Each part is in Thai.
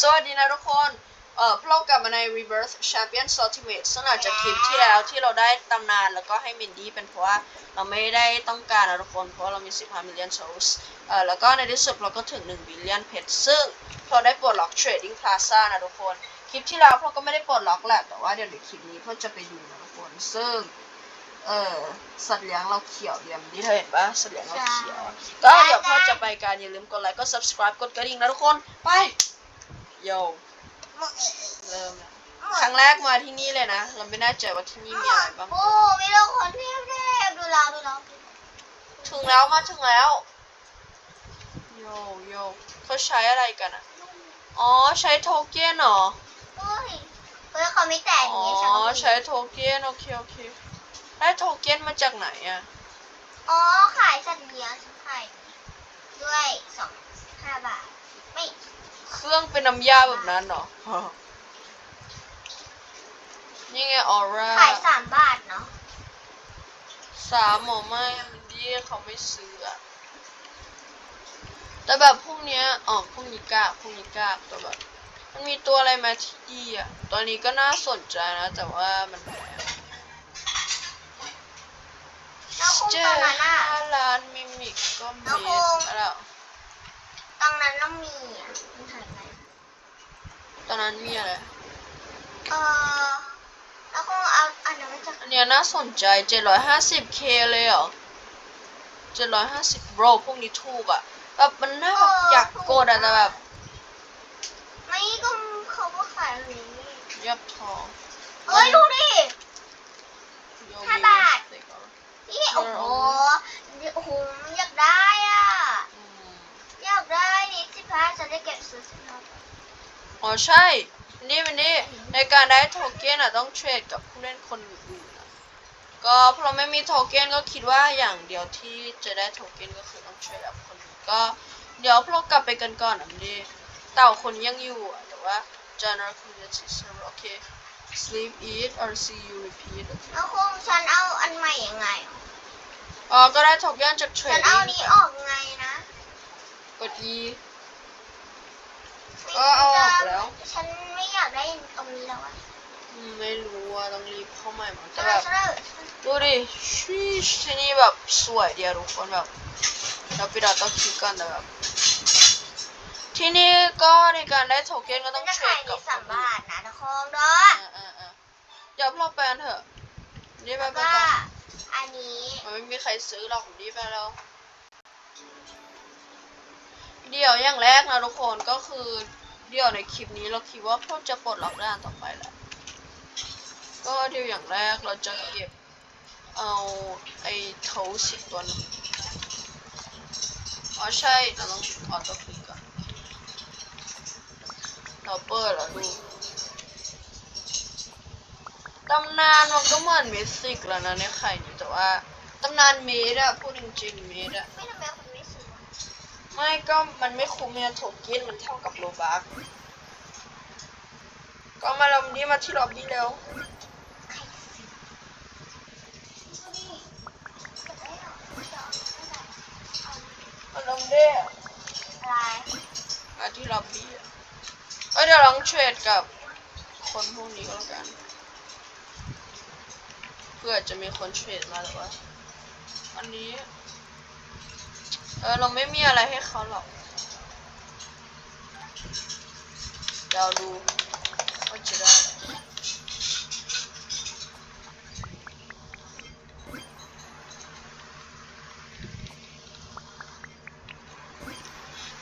สวัสดีนะทุกคน เอ่อพวกเรากลับมาใน Rebirth Champions Ultimate ซึ่งหลังจากคลิปที่แล้วที่เราได้ตำนานแล้วก็ให้มินดี้เป็นเพราะว่าเราไม่ได้ต้องการนะทุกคน เพราะว่าเรามี 15 million souls เอ่อแล้วก็ในที่สุดเราก็ถึง 1 billion เพชรซึ่งเราได้ปลดล็อก Trading Plaza นะทุกคน คลิปที่แล้วพวกก็ไม่ได้ปลดล็อกแหละแต่ว่าเดี๋ยวในคลิปนี้พวกจะไปดูนะทุกคน ซึ่งเออสัตว์เลี้ยงเราเขียวเดียมนี่เธอเห็นปะสัตว์เลี้ยงเราเขียว ก็เดี๋ยวพ่อจะไปการอย่าลืมกดไลค์กด subscribe กดกระดิ่งนะทุกคนไป โยเริ่มแล้วครั้งแรกมาที่นี่เลยนะ เราไม่แน่ใจว่าที่นี่มีอะไรบ้าง โอ้มีลูกคนเทพเทพดูเราดูเราถึงแล้วมาถึงแล้ว โยโยเขาใช้อะไรกันอะ อ๋อใช้โทเก้นเหรอเฮ้ยเฮ้ยเขาไม่แต่งอ๋นี้อฉันก็มีใช้โทเก้นโอเคโอเคได้โทเก้นมาจากไหนอะ อ๋อขายสัตว์เลี้ยงฉันขายด้วยสองห้าบาท ไม่ เครื่องเป็นน้ำยาแบบนั้นเหรอ นี่ไงออร่าขายสามบาทเนาะสามหมอไม่มันดีเขาไม่ซื้ออะแต่แบบพวกเนี้ยอ๋อพวกนี้กากพวกนี้กากแต่แบบมันมีตัวอะไรมาที่ดีอะ ตอนนี้ก็น่าสนใจนะ แต่ว่ามันแพงแล้วคงเจ็ตอดนนั้นอะห้าล้านมิมิกก็มีแล้วคงแล้ว ตอนนั้นต้องมีอะมันหายไปตอนนั้นมีอะไร เออแล้วคงเอาอันนั้นมาจากอันเนี้ยน่าสนใจ 750k เลยเหรอ 750 bro พวกนี้ถูกอะ แบบมันน่าแบบอยากกดอะแต่แบบไม่ก็เขาก็ขายแบบนี้ยับทองเฮ้ยดูดิโยห้ามีบาทเมสเต็กเหรอนี่โอ้โหโอ้โหอยากได้อะ อืม อยากได้นี่สิบห้าจะได้เก็บซื้ อสิบห้าอ๋อใช่ นี่มันนี่ในการได้โทเก้นอะต้องเทรดกับผู้เล่นคนอื่นๆอะก็เพราะเราไม่มีโทเก้นก็คิดว่าอย่างเดียวที่จะได้โทเก้นก็คือต้องเทรดกับคนอื่นก็เดี๋ยวพวกเรากลับไปกันก่อนนะนี่เต่าคนยังอยู่อะแต่ว่า general community server โอเค sleep eat or see you repeat แล้วคงฉันเอาอันใหม่ยังไงอะอ๋อก็ได้โทเก้นจากเทรฉัดนเอานี้ออกไงนะกด E ก็เอาออกแล้ว ฉันไม่อยากได้ตรงนี้แล้วอะอืมไม่รู้ว่าต้องรีบเข้าใหม่มั้งแต่ฉันแบเอาบฉันเอาดูดิชีชที่นี่แบบสวยเดียวทุกคนแบบเราไปดอตต้องคิดกันแต่แบบที่นี่ก็ในการได้โทเก้นก็ฉัต้นองจะเทรขาดยกัในบสามบาทนะทุกคนเด้อ่าอ่าอ่าเดี๋ยวเราไปกันเถอะนี่ไปแล้วไปก็ไปอันนี้มันไม่มีใครซื้อหรอกนี่ไปแล้วเดี๋ยวอย่างแรกนะทุกคนก็คือ เดี๋ยวในคลิปนี้เราคิดว่าพวกจะปลดล็อกด้านต่อไปแหละก็เดี๋ยวอย่างแรกเราจะเก็บเอาไอ้โถสิบตัวนึงอ๋อใช่เราต้องออโต้คลิกก่อนเราเปิดแล้วดูตำนานมันก็เหมือนเมสิกแล้วนะในไข่นี้แต่ว่าตำนานเมดอะพูดจริงๆเมดอะ ไม่ก็มันไม่คุ้มเนี่ยโถกินมันเท่ากับโลบักก็มาลงนี้มาที่ล็อบบี้แล้วใครซื้อดูดิเก็บได้เหรอเดี๋ยวไม่ได้เอามาลงเด้อะไรมาที่ล็อบบี้อะเอ้ยเดี๋ยวลองเทรดกับคนพวกนี้ก็แล้วกัน เพื่อจะมีคนเทรดมาแต่ว่าอันนี้ เออเราไม่มีอะไรให้เขาหรอกเดี๋ยวดูว่าจะได้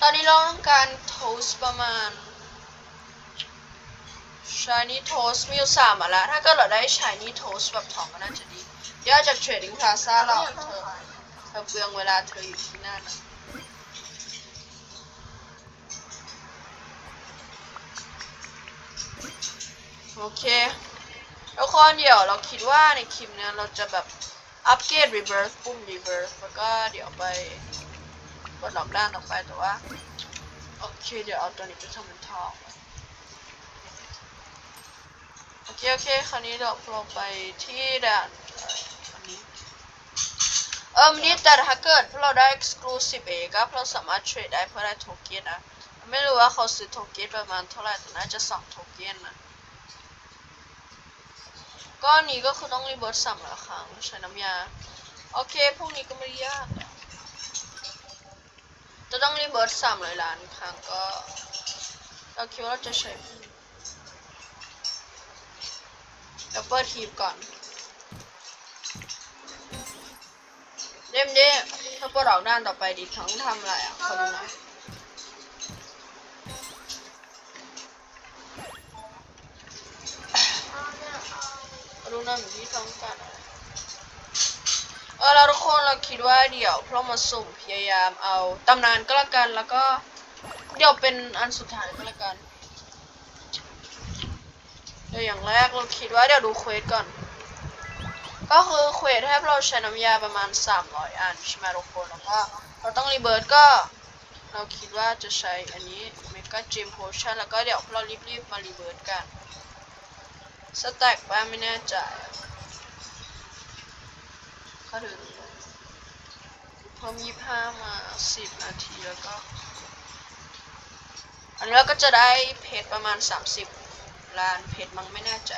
ตอนนี้เราต้องการโทสประมาณ shiny toast มีอยู่สามอะแล้วถ้าเกิดเราได้ shiny toast แบบทองก็น่าจะดีเดี๋ยวจาก trading plaza เราเดี๋ยวเธต้องอขอเธอ เปลืองเวลาเธออยู่ที่นั่นโอเคทุกคนเดี๋ยวเราคิดว่าในคลิปเนี้ยเราจะแบบอัปเกรด reverse ปุ่ม reverse แล้วก็เดี๋ยวไปกดล็อกด้านต่อไปแต่ว่า โอเคเดี๋ยวเอาตัวนี้ไปทำเป็นทองโอเค โอเค คราวนี้เดี๋ยวเราไปที่ด่าน เอิมนี่แต่ถ้าเกิดเราได้ exclusive เองก็เราสามารถเทรดได้เพื่อได้โทเค็นนะ ไม่รู้ว่าเขาซื้อโทเก้นประมาณเท่าไหร่แต่น่าจะสองโทเก้นนะก็อนนี้ก็คือต้องรีเบิร์ตสามร้อยครั้งใช้น้ำยา โอเค พวกนี้ก็ไม่ยากจะต้องรีเบิร์ตสามร้อยล้านครั้งก็เราคิดว่าเราจะใช้เดี๋ยวเปิดทีมก่อน เดมเดมถ้าปลดออกด้านต่อไปดิทั้งทำอะไรอะเขาดูหนะเอาเดี๋ยวเอาเขาดูหน้าเหมือนที่ต้องการเออแล้วทุกคนเราคิดว่าเดี๋ยวเพราะมาสุ่มพยายามเอาตำนานก็แล้วกันแล้วก็เดี๋ยวเป็นอันสุดท้ายก็แล้วกันเดี๋ยวอย่างแรกเราคิดว่าเดี๋ยวดูเควสก่อน ก็คือเควสให้เราใช้น้ำยาประมาณ 300 อันใช่ไหมทุกคนแล้วก็เราต้องรีเบิร์ตก็ เราคิดว่าจะใช้อันนี้เมกาจิมโพชั่นแล้วก็เดี๋ยวเรารีบๆมารีเบิร์ตกันสแต็กบ้างไม่แน่ใจอะเขาถึงพอมีผ้ามาสิบนาทีแล้วก็ อันนี้เราก็จะได้เพจประมาณ30ล้านเพจมั้งไม่แน่ใจ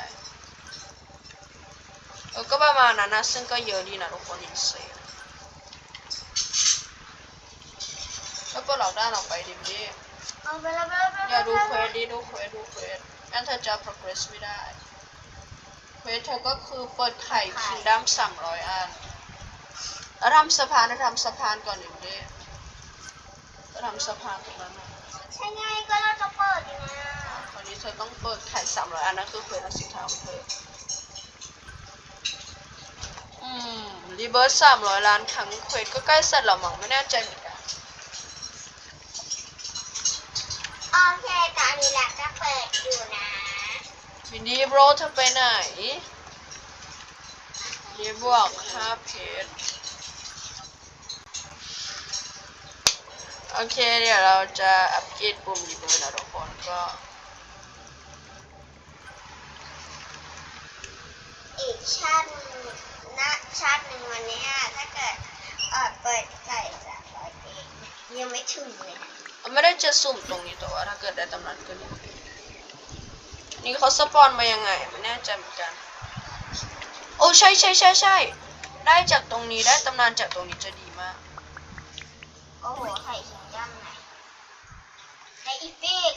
เออก็ประมาณนั้นนะซึ่งก็เยอะดีนะทุกคนอินเซนแล้วก็เราด้านออกไปดิมดิเอาไปแล้วไปแล้วไปอแล้ย่าวดูไปเควแล้วสดิดูเควสดูเควสงั้นเธอจะ progress ไม่ได้เควสเธอก็คือเปิดไข่คิงดัมสามร้อยอันแล้วทำสะพานแล้วทำสะพานก่อนดิมดิแล้วทำสะพานตรงนั้นนะใช่ไงก็เราจะเปิดอยู่นะตอนนี้เธอต้องเปิดไข่สามร้อยอันนั่นคือเควสอันสุดท้ายของเธออืม รีเบิร์สสามร้อยล้านครั้งเควสก็ใกล้เสร็จแล้วมั้งไม่แน่ใจเหมือนกันโอเคตอนนี้แหละจะเปิดอยู่นะวินดี้โบรเธอไปไหนรีบวกห้าเพจโอเคเดี๋ยวเราจะอัปเกรดปุ่มรีเบิร์นะทุกคนก็อีกชาติ หนึ่งนะชาติหนึ่งวันเนี้ยถ้าเกิดเออเปิดไก่สามร้อยเองยังไม่ถึงเลยนะไม่ได้จะสุ่มตรงนี้แต่ว่าถ้าเกิดได้ตำนานก็ดีนี่เขาสปอนมายังไงไม่แน่ใจเหมือนกัน โอ้ใช่ใช่ใช่ใช่ได้จากตรงนี้ได้ตำนานจากตรงนี้จะดีมาก โอ้โหไข่ขิงย่ำไหนในอีฟิก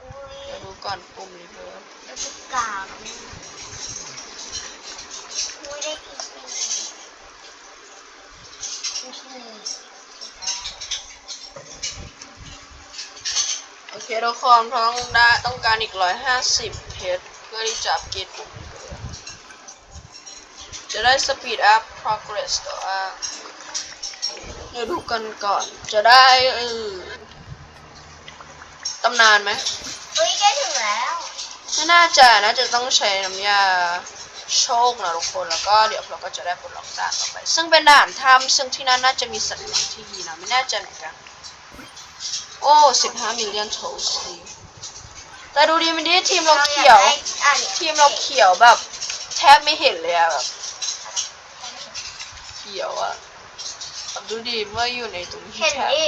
อุ้ยเดี๋ยวดูก่อนปุ่มรีเบิร์แล้วจะกาว นะเนี่ยอุ้ยได้อีฟิกอีฟิกโอเคทุกคนเพราะต้องได้ต้องการอีกร้อยห้าสิบเพชรเพื่อที่จะอัปเกรดปุ่มรีเบิร์จะได้ speed up progress แต่ว่าเดี๋ยวดูกันก่อนจะได้เออตำนานไหมอุ้ยใกล้ถึงแล้ว ไม่น่าจะน่าจะต้องใช้น้ำยา โชคนะทุกคนแล้วก็เดี๋ยวเราก็จะได้ปลดล็อกด่านต่อไป ซึ่งเป็นด่านถ้ำซึ่งที่นั่นน่าจะมีสัตว์เลี้ยงที่ดีนะไม่แน่ใจเหมือนกันโอ้สิบห้ามิลเลียนโทสีแต่ดูดีมันดีทีมเราเขียวราอากได้อะทีมเราเขียวแบบ แทบไม่เห็นเลยอะแบบเขียวอะแบบดูดีเมื่ออยู่ในตรงที่เห็นแทบดิ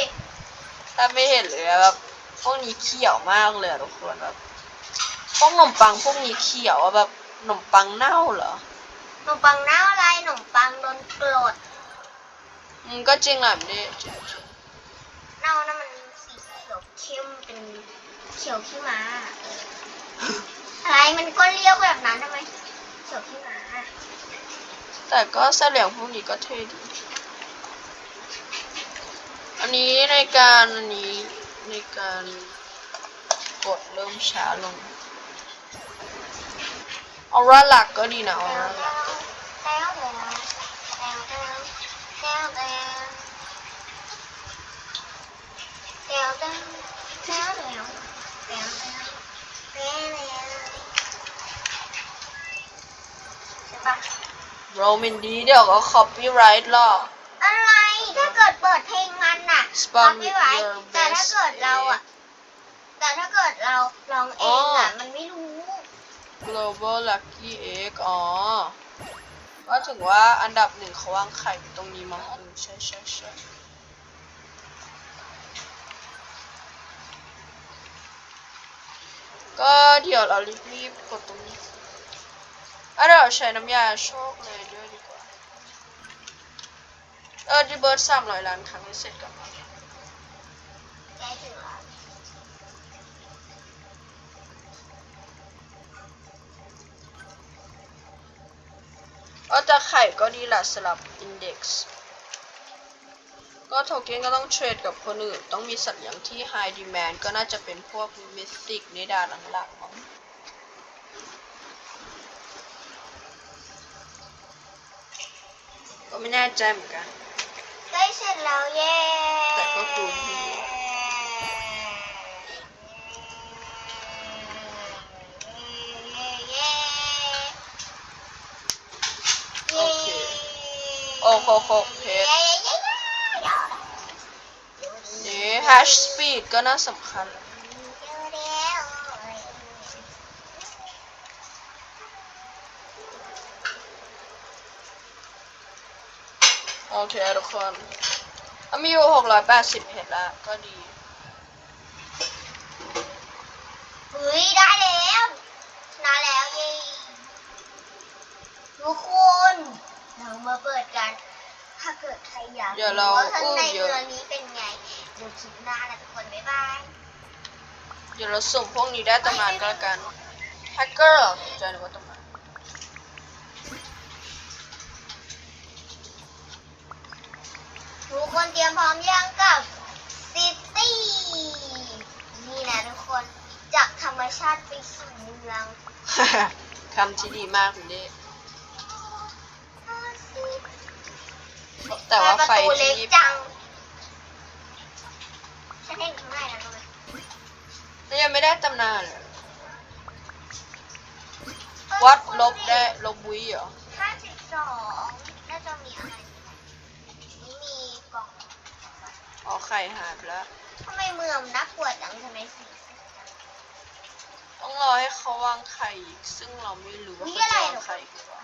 แทบไม่เห็นเลยอะแบบพวกนี้เขียวมากเลยอะทุกคนแบบพวกขนมปังพวกนี้เขียวอะแบบ ขนมปังเน่าเหรอขนมปังเน่าอะไรขนมปังโดนกรดอืมก็จริงแหละมันนี่จริงเน่านะมันสีเขียวเข้มเป็นเขียวขี้ม้าเอออะไรมันก็เรียกแบบนั้นทำไมเขียวขี้ม้าๆแต่ก็เสลียงพวกนี้ก็เท่ดี อันนี้ในการอันนี้ในการกดเริ่มช้าลง เอาร่าหลักก็ดีนะเอาร่าหเรามินดีเดี๋ยวก็คอปปี้ไรท์หรอก อะไรถ้าเกิดเปิดเพลงมันน่ะ Spawn ไม่ with ไว your แต่ถ้าเกิดเราอะ แต่ถ้าเกิดเราลองเองอะ มันไม่รู้ global lucky egg อ๋อ ก็ถึงว่าอันดับหนึ่งเขาวางไข่ตรงนี้มั้งใช่ใช่ใช่ก็เดี๋ยวเรารีบกดตรงนี้อะเราใช้น้ำยาโชคเลยด้วยดีกว่า เออดีเบิร์ดสามร้อยล้านครั้งเสร็จก่อน กล้ถึงแล้วก็จะไข่ก็ดีแหละสลับ index ก็โทเค็นก็ต้องเทรดกับคนอื่น ต้องมีสัญญาณที่ high demand ก็น่าจะเป็นพวก mythic ในด้านหลังๆมั้งก็ไม่แน่ใจเหมือนกัน ใกล้เสร็จแล้วเย้แต่ก็ดูดี เย้ โอเค โอ้โหเพชรเย้เย้เย้นี่ hash speed ก็น่าสำคัญ โอเคทุกคนอะมีอยู่680เพชรละก็ดีเฮ้ยได้แล้วชนะแล้วเย้ทุกคนเรา มาเปิดกัน ถ้าเกิดใครอยากเดี๋ยวเราว่าข้างในอู้เยอะเมืองนี้เป็นไงดูคลิปหน้านะทุกคนบ๊ายบายเดี๋ยวเราสุ่มพวกนี้ได้ตำนานก็แล้วกันแฮกเกอร์เหรอใจนึกว่าตำนานทุกคนเตรียมพร้อมยังกับซิตี้นี่นะทุกคนจากธรรมชาติไปสู่เมือง คำที่ดีมากคุณเด้ แต่ว่าไฟประตูเล็ที่กจังฉันเห็นข้างในแล้วด้วยนี่ยังไม่ได้ตำนานเลยวัดลบได้ลบวิเหรอ ห้าสิบสองน่าจะมีอะไรนี่มีกล่องอ๋อไข่หายไปแล้ว ทำไมเมืองน่ากลัวจังทำไมสีสีจังต้องรอให้เขาวางไข่อีกซึ่งเราไม่รู้ว่านี่เขาอะไรจะวางเหรอไข่อีกหรือเปล่า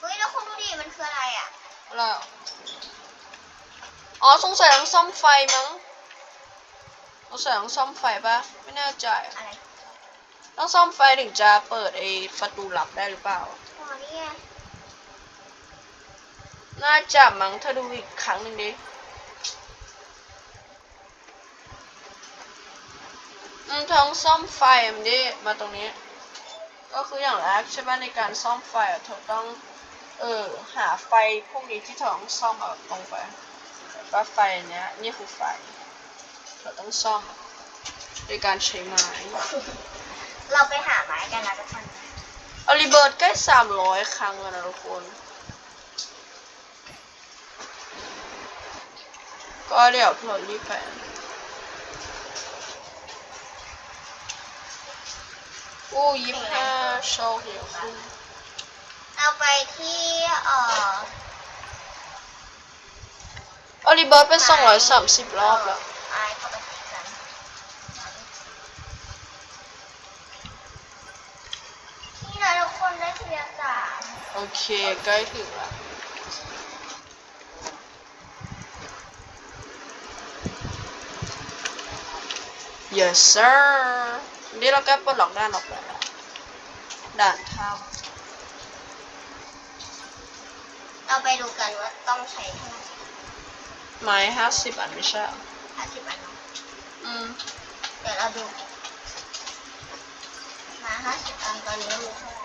เฮ้ยแล้วคุณดูดิมันคืออะไร อะอะไรอะอ๋อสงสัยต้องซ่อมไฟมั้งสงสัยต้องซ่อมไฟปะไม่แน่ใจอะอะไรต้องซ่อมไฟถึงจะเปิดไอ้ประตูลับได้หรือเปล่าอ๋อนี่ไงน่าจะมั้งถ้าดูอีกครั้งหนึ่งดิอืมทั้งซ่อมไฟมันดิมาตรงนี้ ก็คืออย่างแรกใช่ไหมในการซ่อมไฟอะเธอต้อง เออ หาไฟพวกนี้ที่เธอต้องซ่อมเอาตรงไปแล้วก็ไฟอันเนี้ยนี่คือไฟเธอต้องซ่อมโดยการใช้ไม้ เราไปหาไม้กันนะทุกคนอลิเบิร์ตใกล้สามร้อยครั้งแล้วนะทุกคน ก็เดี๋ยวเรารีบไปอู้ยี่ห้าโชคดีขึ้น เราไปที่เอ่ออลิเบิร์ตเป็นสองร้อยสามสิบรอบแล้ว ไอ้เข้าไปติดกันนี่นะทุกคนได้ทีละสามโอเคใกล้ถึงแล้ว yes sir นี่เราใกล้ปลดล็อกด้านออกไปแล้วด่านถ้ เราไปดูกันว่าต้องใช้เท่าไหร่ำไม้ห้าสิบอันไม่ใช่เหรอห้าสิบอันเนอะอืม เดี๋ยวเราดูมาห้าสิบอันตอนนี้มีเท่าไหร่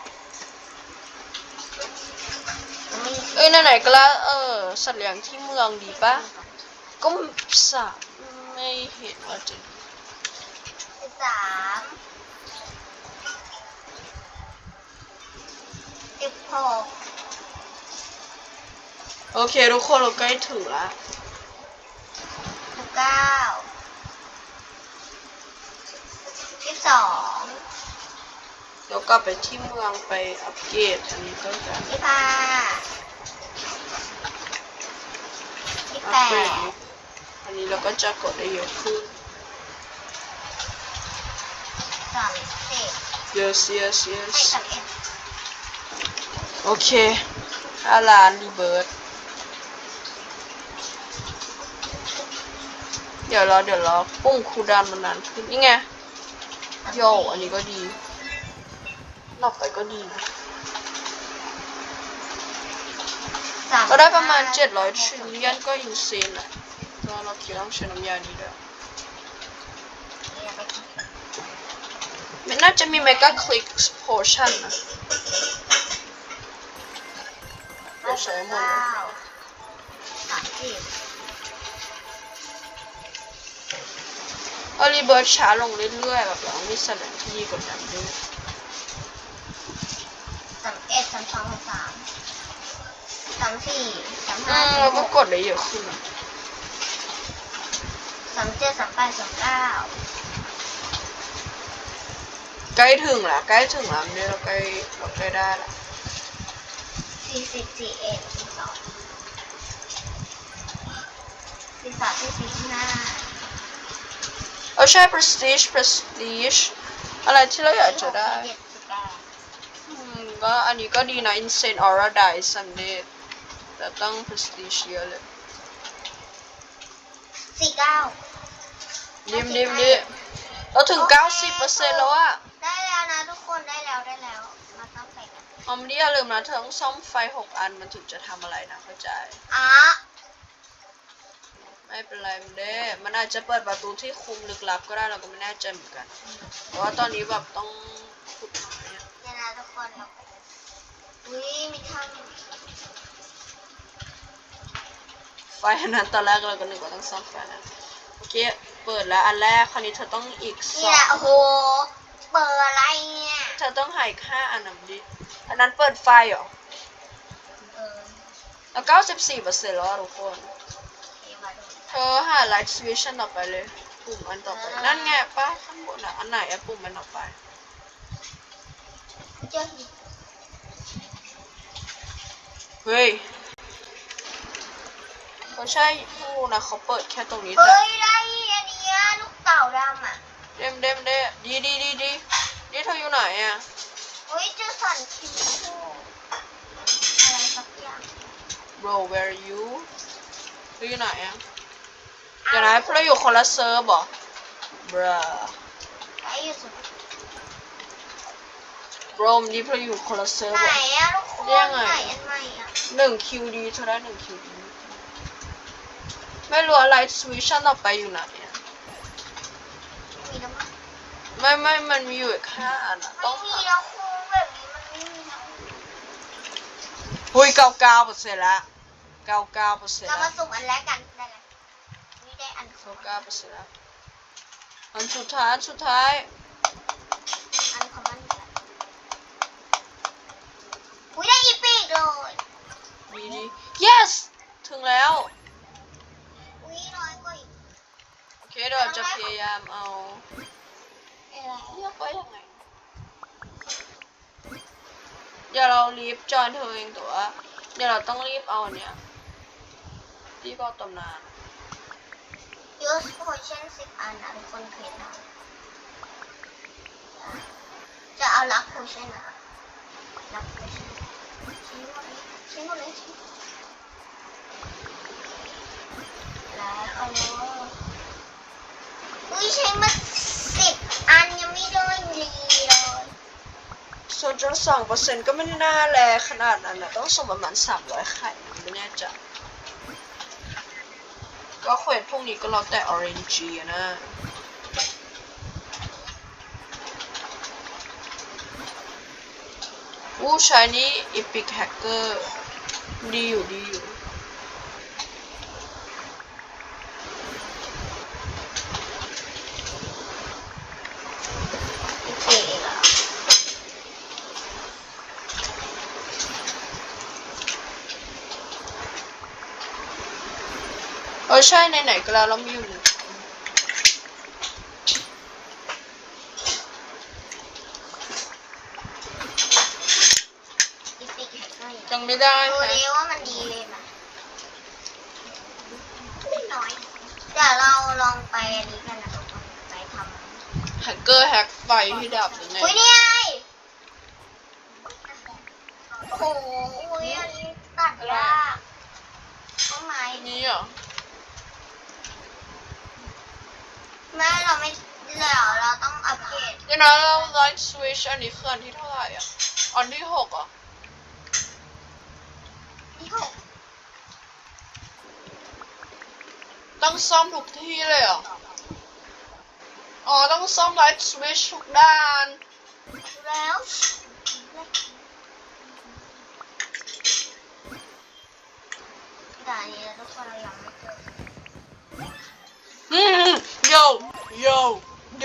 ยังไม่เอ้ยไหนๆก็แล้วเออ สัตว์เลี้ยงที่เมืองดีปะก็สาไม่เห็นว่าจะสิบสามสิบหก โอเค ทุกคนเราใกล้ถึงละสิบเก้าสิบสองเดี๋ยวกลับไปที่เมืองไปอัปเกรดอันนี้ก็จะสิบห้าสิบอัแปปเกรดดนี้อันนี้เราก็จะกดได้เยอะขึ้น สามสิบ yes yes ให้ yes สามเอ็ด โอเคห้าล้านรีเบิร์ด ดี๋ยวรอเดี๋ยวรอปุ่มคูลดาวน์มันนานขึ้นนี่ไงโยอันนี้ก็ดีนอกไปก็ดีสามก็ได้ประมาณ700ทริลเลียนก็อินเซนแหละก็เราคิดว่าต้องใช้น้ำยานี้ด้วยมันน่าจะมีเมก a คลิกโพชั่นนะเราใช้หมดเลย เออรีเบิร์ดช้าลงเรื่อยๆแบบเรามีสถานที่กดดันด้วยสามเอ็ดสามสองสามสามสี่สามห้ามเราก็กดได้เยอะขึ้นสามเจ็ดสามแปดสามเก้าใกล้ถึงล้วใกล้ถึงล้วเนี่ยเราใกล้เราใกล้ได้ละสี่สิบสี่เอ็ดสี่สองสี่สามสี่สี่สี่ห้า เออใช่ prestige prestige อะไรที่เราอยากจะได้สี่เจ็ดสี่แปดอืมก็อันนี้ก็ดีนะ insane aura dice สันเดย์แต่ต้อง prestige เยอะเลยสี่เก้าดิมดิมดิเราถึง 90%แล้วอะได้แล้วนะทุกคนได้แล้วได้แล้ว มาตั้งไปกันออมนี่อย่าลืมนะเธอต้องซ่อมไฟ 6 อันมันถึงจะทำอะไรนะเข้าใจอ๋อ ไม่เป็นไรมันเด้มันอาจจะเปิดประตูที่คุมลึกลับก็ได้เราก็ไม่แน่ใจเหมือนกัน เพราะว่าตอนนี้แบบต้องขุดหาเนี่ยเดี๋ยวนะทุกคนเราไปกันอุ้ยมีทางไฟอันนั้นตอนแรกเราก็นึกว่าต้องซ่อมไฟนั้นโอเคเปิดแล้วอันแรกคราวนี้เธอต้องอีกสนี่อแหละงโอ้โห เปิดอะไรเนี่ยเธอต้องหายค่าอันนั้นดิอันนั้นเปิดไฟเหรอเออแล้วเก้าสิบสี่เปอร์เซ็นต์แล้วอะทุกคนเอมาดูเธ อหาไลท์สวิชชั่นต่อไปเลย ปุ่มอันต่อไป นั่นไงป้าข้างบนอะ อันไหนอะปุ่มมันต่อไป เจอหินเฮ้ยเขาใช่ผู้นะ เขาเปิดแค่ตรงนี้เฮ้แต่ยได้อันเนี้ยลูกเต่าดำอะเดมเดมเดมดีดีดีดีนี่เธออยู่ไหนอะเฮ้ยเจอสันคิวอะไรสักอย่าง bro where are you เธออยู่ไหนอะ เดี๋ยวนะพวกเราอยู่คนละเซิร์ฟเหรอ bruh ไอ้อยู่สุด bro มันนี่พวกเราอยู่คนละเซิร์ฟไหนเหรออะทุกคนเรียกไงไหนอันใหม่อะหนึ่ง QD เธอได้หนึ่ง QD ไม่รู้อะไรสวิชชั่นต่อไปอยู่ไหนอะมีแล้วมั้งไม่ไม่มันมีอยู่อีกห้าอันอะไม่ต้องมีหาแล้วครูแบบนี้มันไม่มีแล้วหุยเก้าเก้าเปอร์เซ็นต์ละเก้าเก้าเปอร์เซ็นต์เราละมาสุ่มอันแรกกันได้แล้วนี่ได้อันสอเก้างเก้าเปอร์เซ็นต์ละอันสุดท้ายอันสุดท้ายอันของมันอีกแล้วอุ้ยได้อีปีกเลยดีดี yes ถึงแล้ว อุ้ยน้อยกว่าอีกโอเคเดี๋ยวเราจะพยายามเอาอะไรเรียกว่ายังไงเดี๋ยวเรารีบจอยเธอเองแต่ว่าเดี๋ยวเราต้องรีบเอาอันเนี้ยรีบเอาตำนาน ยูสโพชั่นสิบอันนะทุกคนเคยทำจะเอาลักโพชั่นอะลักโพชั่นใช้หมดเลยใช้หมดเลยใช้แล้วเอาอุ้ยใช้มาสิบอันยังไม่ได้ดีเลยส่วนจนสองเปอร์เซ็นต์ก็ไม่น่าแรงขนาดนั้นนะต้องส่งประมาณสามร้อยไข่ไม่แน่ใจ ก็เควสพวกนี้ก็เราแต่ RNG นะอู้ใช้นี้ Epic Hacker ดีอยู่ดีอยู่ โอเคเหรอ เออใช่ไหนๆก็แล้วเรามีอยู่หนึ่งอีปิกแฮกเกอร์ยังไม่ได้ดูค่ะดิว่ามันดีเลยไหมไม่น้อยเดี๋ยวเราลองไปอันนี้กันนะทุกคนไปทำแฮกเกอร์แฮกไฟให้ดับหรือไงอุ้ยนี่ไงโอ้โหอุ้ยอันนี้ตัดยากต้นไม้นี่เหรอ เราไม่เดี๋ยวเราต้องอัปเกรดเดี๋ยวนะเราไลท์สวิชอันนี้คืออันที่เท่าไหร่อะอันที่หกเหรอะที่หกต้องซ่อมทุกที่เลยเหรออ๋อ ต้องซ่อมไลท์สวิชทุกด้าน แล้วแต่อันนี้ทุกคนเรายังไม่เจอ อืมโ